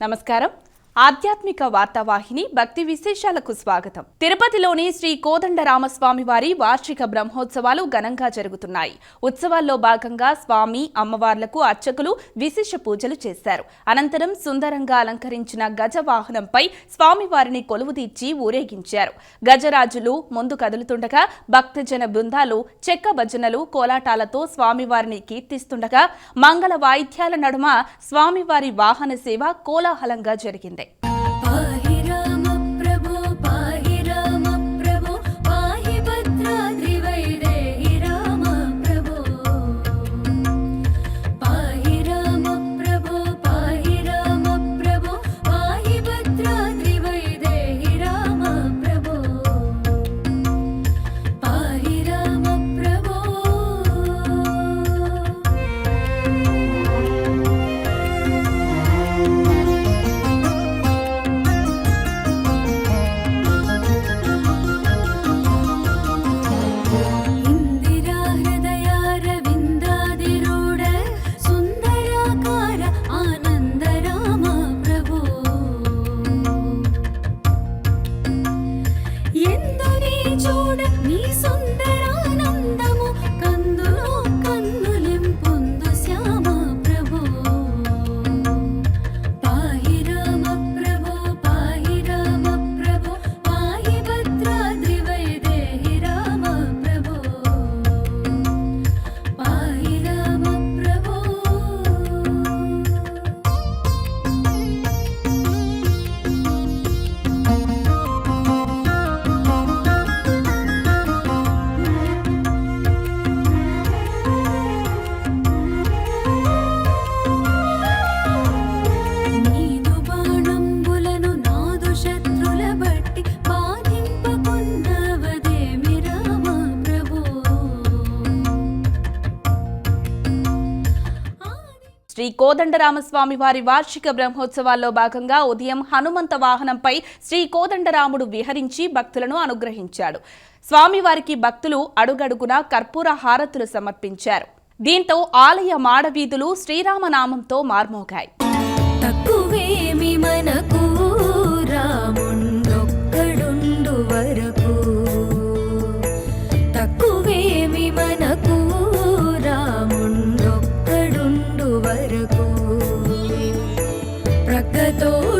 నమస్కారం ఆధ్యాత్మిక వార్తావాహిని భక్తి విశేషాలకు స్వాగతం. తిరుపతిలోని శ్రీ కోదండరామస్వామి వారి వార్షిక బ్రహ్మోత్సవాలు ఘనంగా జరుగుతున్నాయి. ఉత్సవాల్లో భాగంగా స్వామి అమ్మవార్లకు అర్చకులు విశేష పూజలు చేశారు. అనంతరం సుందరంగా అలంకరించిన గజ వాహనంపై స్వామివారిని కొలువుదీర్చి ఊరేగించారు. గజరాజులు ముందు కదులుతుండగా భక్తజన బృందాలు చెక్క భజనలు కోలాటాలతో స్వామివారిని కీర్తిస్తుండగా మంగళ వాయిద్యాల నడుమ స్వామివారి వాహన సేవ కోలాహలంగా జరిగింది. presente. శ్రీ కోదండరామస్వామి వారి వార్షిక బ్రహ్మోత్సవాల్లో భాగంగా ఉదయం హనుమంత వాహనంపై శ్రీ కోదండరాముడు విహరించి భక్తులను అనుగ్రహించాడు. స్వామివారికి భక్తులు అడుగడుగునా కర్పూర హారతులు సమర్పించారు. దీంతో ఆలయ మాడవీధులు శ్రీరామనామంతో మార్మోగాయి. తక్కువేమి మనకు तो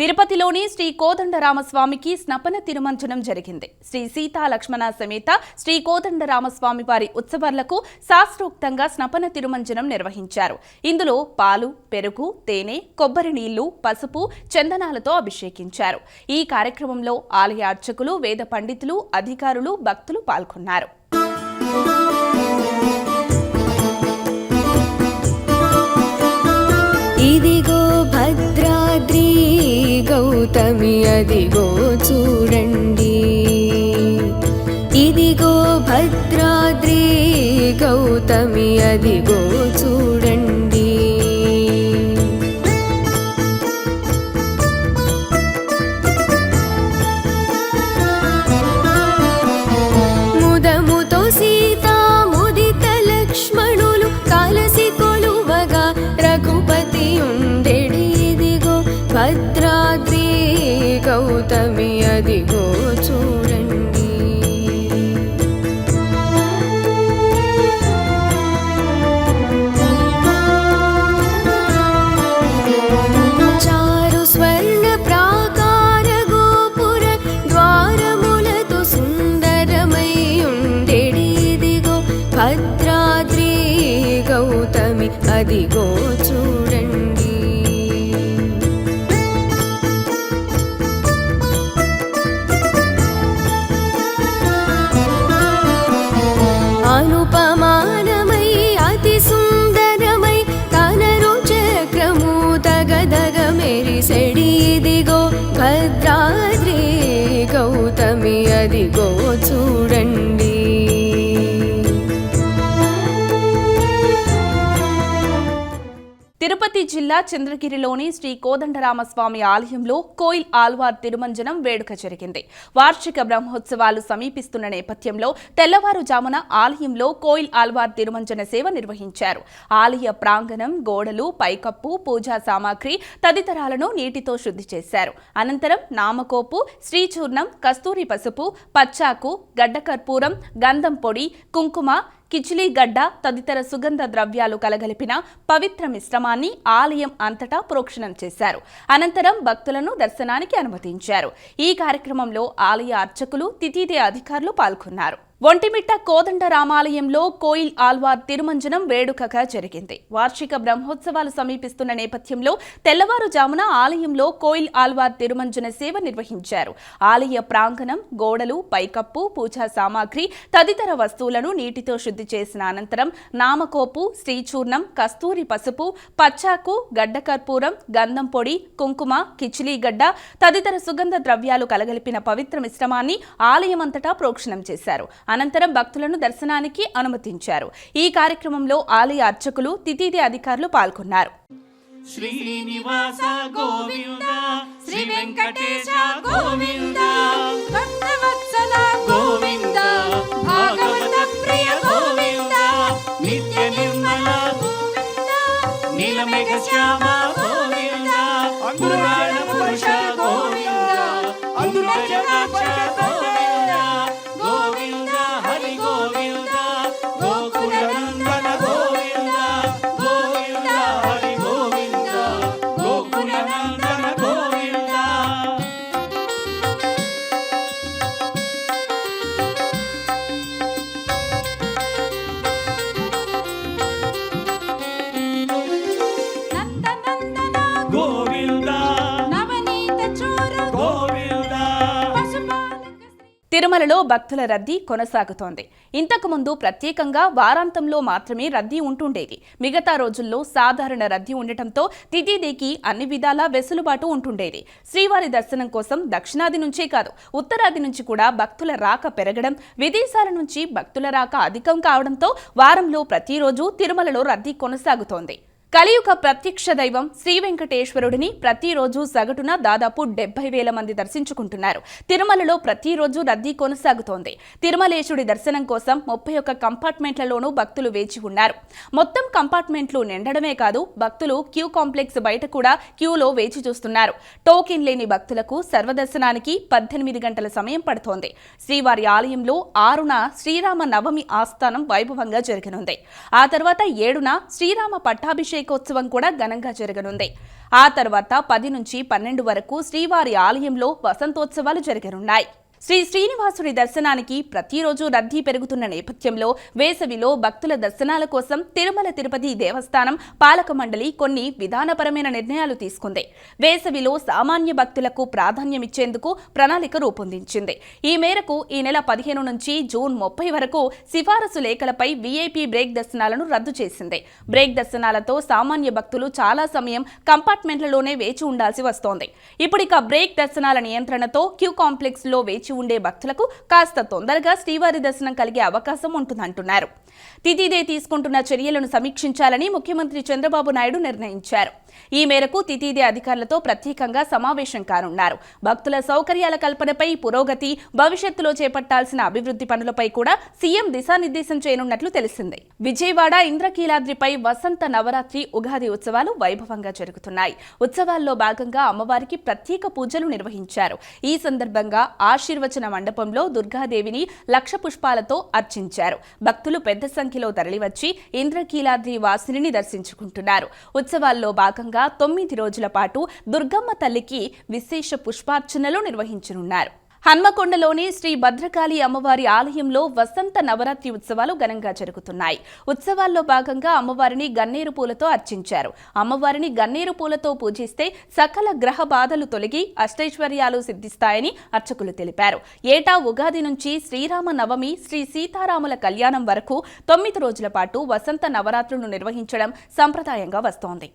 తిరుపతిలోని శ్రీ కోదండరామస్వామికి స్నపన తిరుమంజనం జరిగింది. శ్రీ సీతా లక్ష్మణ సమేత శ్రీ కోదండరామస్వామి వారి ఉత్సవాలకు శాస్త్రోక్తంగా స్నపన తిరుమంజనం నిర్వహించారు. ఇందులో పాలు పెరుగు తేనె కొబ్బరి నీళ్ళు పసుపు చందనాలతో అభిషేకించారు. ఈ కార్యక్రమంలో ఆలయ అర్చకులు వేద పండితులు అధికారులు భక్తులు పాల్గొన్నారు. ఇదిగో భద్రాద్రి గౌతమి అదిగో చూడండి. ఇదిగో భద్రాద్రి గౌతమి అదిగో చూ తిరుపతి జిల్లా చంద్రగిరిలోని శ్రీ కోదండరామస్వామి ఆలయంలో కోయిల్ ఆల్వార్ తిరుమంజనం వేడుక జరిగింది. వార్షిక బ్రహ్మోత్సవాలు సమీపిస్తున్న నేపథ్యంలో తెల్లవారుజామున ఆలయంలో కోయిల్ ఆల్వార్ తిరుమంజన సేవ నిర్వహించారు. ఆలయ ప్రాంగణం గోడలు పైకప్పు పూజా సామాగ్రి తదితరాలను నీటితో శుద్ధి చేశారు. అనంతరం నామకోపు శ్రీచూర్ణం కస్తూరి పసుపు పచ్చాకు గడ్డకర్పూరం గంధం పొడి కుంకుమ కిచిలీ గడ్డ తదితర సుగంధ ద్రవ్యాలు కలగలిపిన పవిత్ర మిశ్రమాన్ని ఆలయం అంతటా ప్రోక్షణం చేశారు. అనంతరం భక్తులను దర్శనానికి అనుమతించారు. ఈ కార్యక్రమంలో ఆలయ అర్చకులు తితీదే అధికారులు పాల్గొన్నారు. ఒంటిమిట్ట కోదండ రామాలయంలో కోయిల్ ఆల్వార్ తిరుమంజనం వేడుకగా జరిగింది. వార్షిక బ్రహ్మోత్సవాలు సమీపిస్తున్న నేపథ్యంలో తెల్లవారుజామున ఆలయంలో కోయిల్ ఆల్వార్ తిరుమంజన సేవ నిర్వహించారు. ఆలయ ప్రాంగణం గోడలు పైకప్పు పూజా సామాగ్రి తదితర వస్తువులను నీటితో శుద్ధి చేసిన అనంతరం నామకోపు శ్రీచూర్ణం కస్తూరి పసుపు పచ్చాకు గడ్డకర్పూరం గంధం పొడి కుంకుమ కిచిలీగడ్డ తదితర సుగంధ ద్రవ్యాలు కలగలిపిన పవిత్ర మిశ్రమాన్ని ఆలయమంతటా ప్రోక్షణం చేశారు. అనంతరం భక్తులను దర్శనానికి అనుమతించారు. ఈ కార్యక్రమంలో ఆలయ అర్చకులు తితిదే అధికారులు పాల్గొన్నారు. శ్రీనివాస గోవింద శ్రీ వెంకటేశ గోవింద భక్తవత్సల గోవింద భాగవత ప్రియ గోవింద నిత్య నిర్మల నీలమేఘ శ్యామ తిరుమలలో భక్తుల రద్దీ కొనసాగుతోంది. ఇంతకుముందు ప్రత్యేకంగా వారాంతంలో మాత్రమే రద్దీ ఉంటుండేది. మిగతా రోజుల్లో సాధారణ రద్దీ ఉండటంతో తిథిదేకి అన్ని విధాలా వెసులుబాటు ఉంటుండేది. శ్రీవారి దర్శనం కోసం దక్షిణాది నుంచే కాదు ఉత్తరాది నుంచి కూడా భక్తుల రాక పెరగడం విదేశాల నుంచి భక్తుల రాక అధికం కావడంతో వారంలో ప్రతిరోజు తిరుమలలో రద్దీ కొనసాగుతోంది. కలియుగ ప్రత్యక్ష దైవం శ్రీ వెంకటేశ్వరుడిని ప్రతిరోజు సగటున దాదాపు డెబ్బై వేల మంది దర్శించుకుంటున్నారు. తిరుమలలో ప్రతిరోజు రద్దీ కొనసాగుతోంది. తిరుమలేశుడి దర్శనం కోసం ముప్పై ఒక్క కంపార్ట్మెంట్లలోనూ భక్తులు వేచి ఉన్నారు. మొత్తం కంపార్ట్మెంట్లు నిండడమే కాదు భక్తులు క్యూ కాంప్లెక్స్ బయట కూడా క్యూలో వేచి చూస్తున్నారు. టోకెన్ లేని భక్తులకు సర్వదర్శనానికి పద్దెనిమిది గంటల సమయం పడుతోంది. శ్రీవారి ఆలయంలో ఆరున శ్రీరామ నవమి ఆస్థానం వైభవంగా జరగనుంది. ఆ తర్వాత ఏడున శ్రీరామ అభిషేకోత్సవం కూడా ఘనంగా జరగనుంది. ఆ తర్వాత పది నుంచి పన్నెండు వరకు శ్రీవారి ఆలయంలో వసంతోత్సవాలు జరగనున్నాయి. శ్రీ శ్రీనివాసుడి దర్శనానికి ప్రతిరోజు రద్దీ పెరుగుతున్న నేపథ్యంలో వేసవిలో భక్తుల దర్శనాల కోసం తిరుమల తిరుపతి దేవస్థానం పాలక మండలి కొన్ని విధానపరమైన నిర్ణయాలు తీసుకుంది. వేసవిలో సామాన్య భక్తులకు ప్రాధాన్యమిచ్చేందుకు ప్రణాళిక రూపొందించింది. ఈ మేరకు ఈ నెల పదిహేను నుంచి జూన్ ముప్పై వరకు సిఫారసు లేఖలపై వీఐపీ బ్రేక్ దర్శనాలను రద్దు చేసింది. బ్రేక్ దర్శనాలతో సామాన్య భక్తులు చాలా సమయం కంపార్ట్మెంట్లలోనే వేచి ఉండాల్సి వస్తోంది. ఇప్పుడిక బ్రేక్ దర్శనాల నియంత్రణతో క్యూ కాంప్లెక్స్లో వేచి ఉండే భక్తులకు కాస్త తొందరగా శ్రీవారి దర్శనం కలిగే అవకాశం ఉంటుందంటున్నారు. తితిదే తీసుకుంటున్న చర్యలను సమీక్షించాలని ముఖ్యమంత్రి చంద్రబాబు నాయుడు నిర్ణయించారు. ఈ మేరకు తితిదే అధికారులతో ప్రత్యేకంగా సమావేశం కానున్నారు. భక్తుల సౌకర్యాల కల్పనపై పురోగతి భవిష్యత్తులో చేపట్టాల్సిన అభివృద్ధి పనులపై కూడా సీఎం దిశానిర్దేశం చేయనున్నట్లు తెలిసింది. విజయవాడ ఇంద్రకీలాద్రిపై వసంత నవరాత్రి ఉగాది ఉత్సవాలు వైభవంగా జరుగుతున్నాయి. ఉత్సవాల్లో భాగంగా అమ్మవారికి ప్రత్యేక పూజలు నిర్వహించారు. ఈ సందర్భంగా ఆశీర్వచన మండపంలో దుర్గాదేవిని లక్ష పుష్పాలతో అర్చించారు. భక్తులు పెద్ద సంఖ్యలో తరలివచ్చి ఇంద్రకీలాద్రి వాసిని దర్శించుకుంటున్నారు. ఉత్సవాల్లో భాగంగా తొమ్మిది రోజుల పాటు దుర్గమ్మ తల్లికి విశేష పుష్పార్చనలు నిర్వహించనున్నారు. హన్మకొండలోని శ్రీ భద్రకాళి అమ్మవారి ఆలయంలో వసంత నవరాత్రి ఉత్సవాలు ఘనంగా జరుగుతున్నాయి. ఉత్సవాల్లో భాగంగా అమ్మవారిని గన్నేరు పూలతో అర్చించారు. అమ్మవారిని గన్నేరు పూలతో పూజిస్తే సకల గ్రహ బాధలు తొలగి అష్టైశ్వర్యాలు సిద్ధిస్తాయని అర్చకులు తెలిపారు. ఏటా ఉగాది నుంచి శ్రీరామ నవమి శ్రీ సీతారాముల కళ్యాణం వరకు తొమ్మిది రోజుల పాటు వసంత నవరాత్రులను నిర్వహించడం సంప్రదాయంగా వస్తోంది.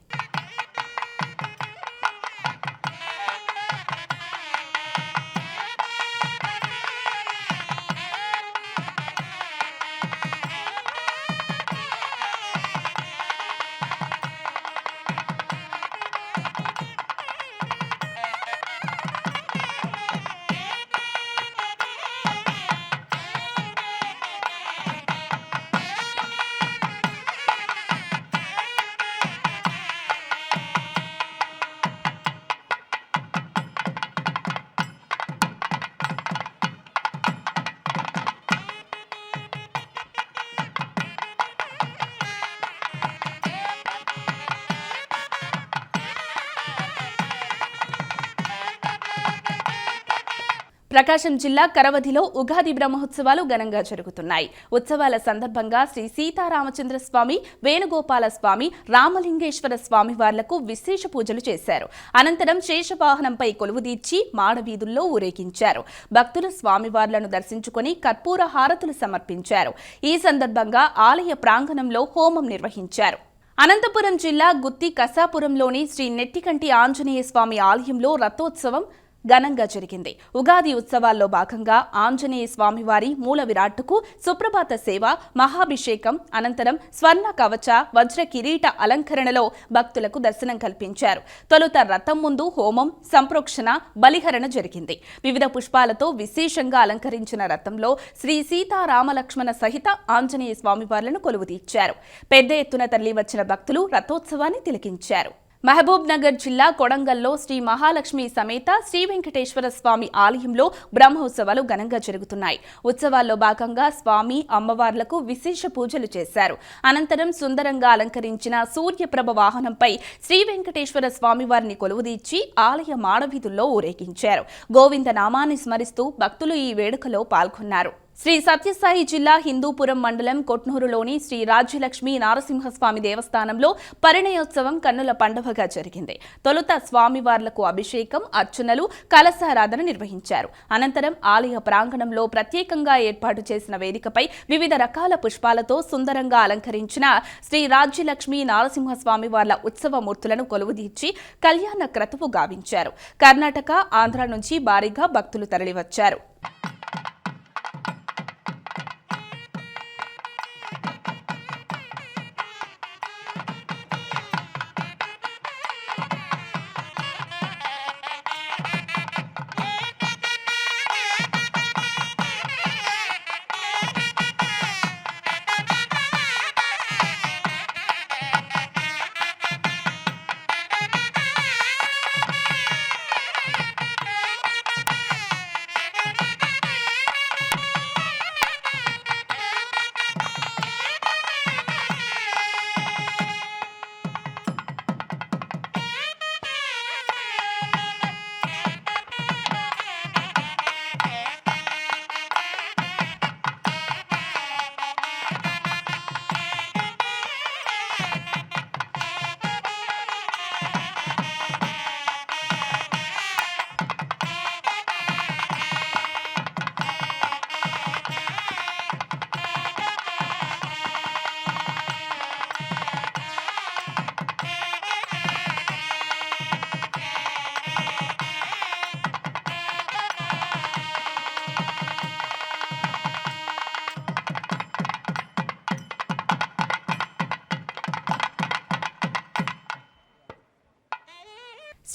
ప్రకాశం జిల్లా కరవధిలో ఉగాది బ్రహ్మోత్సవాలు ఘనంగా జరుగుతున్నాయి. ఉత్సవాల సందర్భంగా శ్రీ సీతారామచంద్ర స్వామి వేణుగోపాల స్వామి రామలింగేశ్వర స్వామి వార్లకు విశేష పూజలు చేశారు. అనంతరం శేషవాహనంపై కొలువుదీర్చి మాడవీధుల్లో ఊరేగించారు. భక్తులు స్వామివార్లను దర్శించుకొని కర్పూర హారతులు సమర్పించారు. ఈ సందర్భంగా ఆలయ ప్రాంగణంలో హోమం నిర్వహించారు. అనంతపురం జిల్లా గుత్తి కసాపురంలోని శ్రీ నెట్టికంటి ఆంజనేయ స్వామి ఆలయంలో రథోత్సవం ఘనంగా జరిగింది. ఉగాది ఉత్సవాల్లో భాగంగా ఆంజనేయ స్వామివారి మూల విరాట్టుకు సుప్రభాత సేవ మహాభిషేకం అనంతరం స్వర్ణ కవచ వజ్ర కిరీట అలంకరణలో భక్తులకు దర్శనం కల్పించారు. తొలుత రథం ముందు హోమం సంప్రోక్షణ బలిహరణ జరిగింది. వివిధ పుష్పాలతో విశేషంగా అలంకరించిన రథంలో శ్రీ సీతారామలక్ష్మణ సహిత ఆంజనేయ స్వామివార్లను కొలువుతీర్చారు పెద్ద ఎత్తున తరలివచ్చిన భక్తులు రథోత్సవాన్ని తిలకించారు. మహబూబ్ నగర్ జిల్లా కొడంగల్లో శ్రీ మహాలక్ష్మి సమేత శ్రీ వెంకటేశ్వర స్వామి ఆలయంలో బ్రహ్మోత్సవాలు ఘనంగా జరుగుతున్నాయి. ఉత్సవాల్లో భాగంగా స్వామి అమ్మవార్లకు విశేష పూజలు చేశారు. అనంతరం సుందరంగా అలంకరించిన సూర్యప్రభ వాహనంపై శ్రీ వెంకటేశ్వర స్వామి వారిని కొలువుదీర్చి ఆలయ మాడవీధుల్లో ఊరేగించారు. గోవింద నామాన్ని స్మరిస్తూ భక్తులు ఈ వేడుకలో పాల్గొన్నారు. శ్రీ సత్యసాయి జిల్లా హిందూపురం మండలం కొట్నూరులోని శ్రీ రాజ్యలక్ష్మి నారసింహస్వామి దేవస్థానంలో పరిణయోత్సవం కన్నుల పండుగగా జరిగింది. తొలుత స్వామివార్లకు అభిషేకం అర్చనలు కలశారాధన నిర్వహించారు. అనంతరం ఆలయ ప్రాంగణంలో ప్రత్యేకంగా ఏర్పాటు చేసిన వేదికపై వివిధ రకాల పుష్పాలతో సుందరంగా అలంకరించిన శ్రీ రాజ్యలక్ష్మి నారసింహస్వామి వార్ల ఉత్సవ మూర్తులను కొలువుదీర్చి కళ్యాణ క్రతువు గావించారు. కర్ణాటక ఆంధ్ర నుంచి భారీగా భక్తులు తరలివచ్చారు.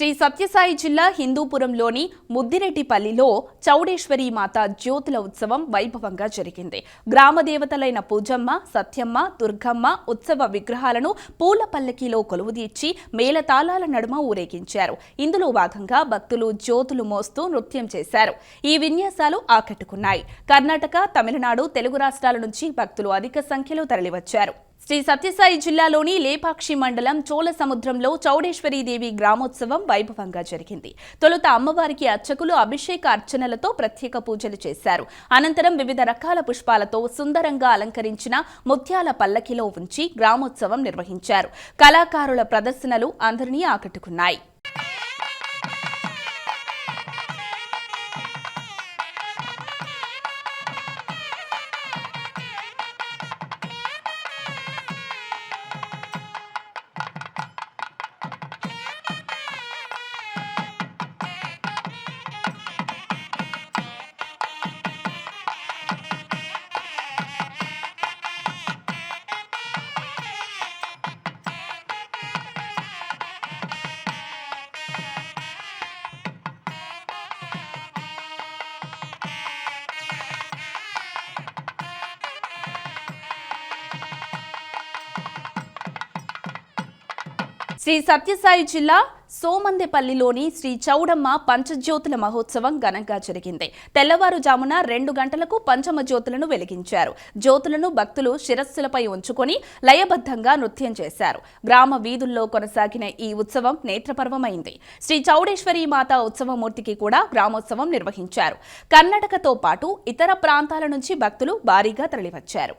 శ్రీ సత్యసాయి జిల్లా హిందూపురంలోని ముద్దిరెడ్డిపల్లిలో చౌడేశ్వరి మాత జ్యోతుల ఉత్సవం వైభవంగా జరిగింది. గ్రామ దేవతలైన పూజమ్మ సత్యమ్మ దుర్గమ్మ ఉత్సవ విగ్రహాలను పూల పల్లకీలో కొలువుదీర్చి మేళతాళాల నడుమ ఊరేగించారు. ఇందులో భాగంగా భక్తులు జ్యోతులు మోస్తూ నృత్యం చేశారు. ఈ విన్యాసాలు ఆకట్టుకున్నాయి. కర్ణాటక తమిళనాడు తెలుగు రాష్ట్రాల నుంచి భక్తులు అధిక సంఖ్యలో తరలివచ్చారు. శ్రీ సత్యసాయి జిల్లాలోని లేపాక్షి మండలం చోళ సముద్రంలో చౌడేశ్వరీదేవి గ్రామోత్సవం వైభవంగా జరిగింది. తొలుత అమ్మవారికి అర్చకులు అభిషేక అర్చనలతో ప్రత్యేక పూజలు చేశారు. అనంతరం వివిధ రకాల పుష్పాలతో సుందరంగా అలంకరించిన ముత్యాల పల్లకిలో ఉంచి గ్రామోత్సవం నిర్వహించారు. కళాకారుల ప్రదర్శనలు అందరినీ ఆకట్టుకున్నాయి. శ్రీ సత్యసాయి జిల్లా సోమందెపల్లిలోని శ్రీ చౌడమ్మ పంచజ్యోతుల మహోత్సవం ఘనంగా జరిగింది. తెల్లవారుజామున రెండు గంటలకు పంచమ జ్యోతులను వెలిగించారు. జ్యోతులను భక్తులు శిరస్సులపై ఉంచుకొని లయబద్ధంగా నృత్యం చేశారు. గ్రామ వీధుల్లో కొనసాగిన ఈ ఉత్సవం నేత్రపర్వమైంది. శ్రీ చౌడేశ్వరి మాత ఉత్సవమూర్తికి కూడా గ్రామోత్సవం నిర్వహించారు. కర్ణాటకతో పాటు ఇతర ప్రాంతాల నుంచి భక్తులు భారీగా తరలివచ్చారు.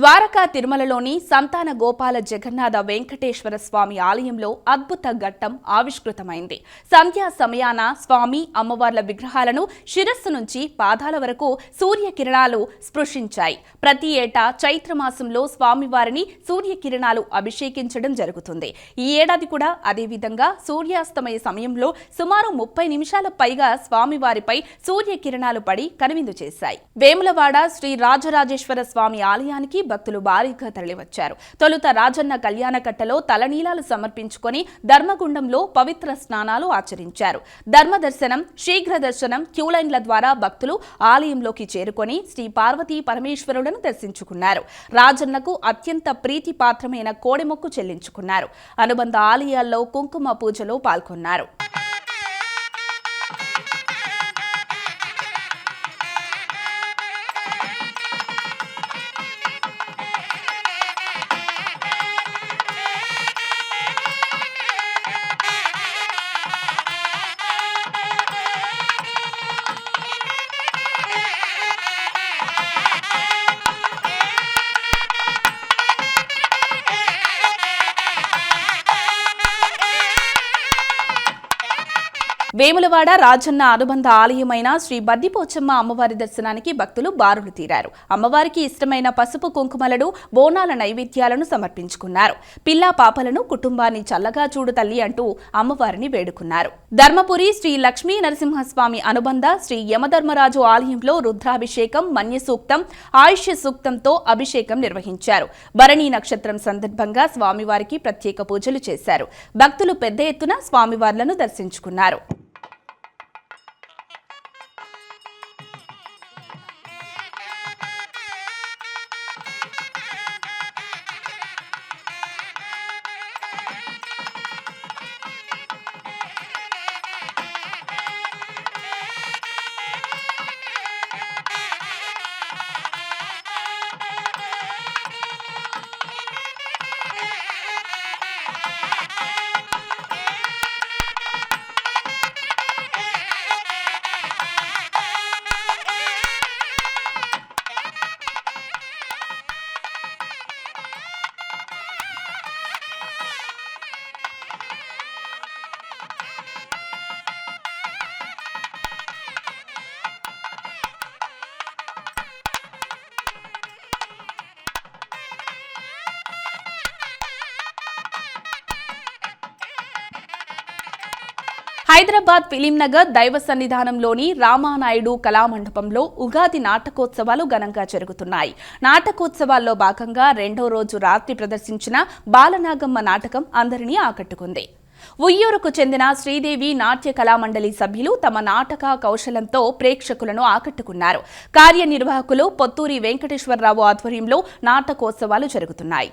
ద్వారకా తిరుమలలోని సంతాన గోపాల జగన్నాథ వెంకటేశ్వర స్వామి ఆలయంలో అద్భుత ఘట్టం ఆవిష్కృతమైంది. సంధ్యా సమయాన స్వామి అమ్మవార్ల విగ్రహాలను శిరస్సు నుంచి పాదాల వరకు సూర్యకిరణాలు స్పృశించాయి. ప్రతి ఏటా చైత్రమాసంలో స్వామివారిని సూర్యకిరణాలు అభిషేకించడం జరుగుతుంది. ఈ ఏడాది కూడా అదేవిధంగా సూర్యాస్తమయ సమయంలో సుమారు ముప్పై నిమిషాల పైగా స్వామివారిపై సూర్యకిరణాలు పడి కనువిందు చేశాయి. వేములవాడ శ్రీ రాజరాజేశ్వర స్వామి ఆలయానికి భక్తులు భారీగా తరలివచ్చారు. తొలుత రాజన్న కళ్యాణకట్టలో తలనీలాలు సమర్పించుకొని ధర్మగుండంలో పవిత్ర స్నానాలు ఆచరించారు. ధర్మ దర్శనం శీఘ్ర దర్శనం క్యూలైన్ల ద్వారా భక్తులు ఆలయంలోకి చేరుకొని శ్రీ పార్వతీ పరమేశ్వరులను దర్శించుకున్నారు. రాజన్నకు అత్యంత ప్రీతిపాత్రమైన కోడెమొక్కు చెల్లించుకున్నారు. అనుబంధ ఆలయాల్లో కుంకుమ పూజలో పాల్గొన్నారు. వేములవాడ రాజన్న అనుబంధ ఆలయమైన శ్రీ బద్దిపోచమ్మ అమ్మవారి దర్శనానికి భక్తులు బారులు తీరారు. అమ్మవారికి ఇష్టమైన పసుపు కుంకుమలను బోనాల నైవేద్యాలను సమర్పించుకున్నారు. పిల్లా పాపలను కుటుంబాన్ని చల్లగా చూడు తల్లి అంటూ అమ్మవారిని వేడుకున్నారు. ధర్మపురి శ్రీ లక్ష్మీ నరసింహస్వామి అనుబంధ శ్రీ యమధర్మరాజు ఆలయంలో రుద్రాభిషేకం మన్య సూక్తం ఆయుష్య సూక్తంతో అభిషేకం నిర్వహించారు. భరణి నక్షత్రం సందర్భంగా స్వామివారికి ప్రత్యేక పూజలు చేశారు. భక్తులు పెద్ద ఎత్తున స్వామివార్లను దర్శించుకున్నారు. హైదరాబాద్ ఫిలిం నగర్ దైవ సన్నిధానంలోని రామానాయుడు కళామండపంలో ఉగాది నాటకోత్సవాలు ఘనంగా జరుగుతున్నాయి. నాటకోత్సవాల్లో భాగంగా రెండో రోజు రాత్రి ప్రదర్శించిన బాలనాగమ్మ నాటకం అందరినీ ఆకట్టుకుంది. ఉయ్యూరుకు చెందిన శ్రీదేవి నాట్య కళామండలి సభ్యులు తమ నాటక కౌశలంతో ప్రేక్షకులను ఆకట్టుకున్నారు. కార్యనిర్వాహకులు పొత్తూరి వెంకటేశ్వరరావు ఆధ్వర్యంలో నాటకోత్సవాలు జరుగుతున్నాయి.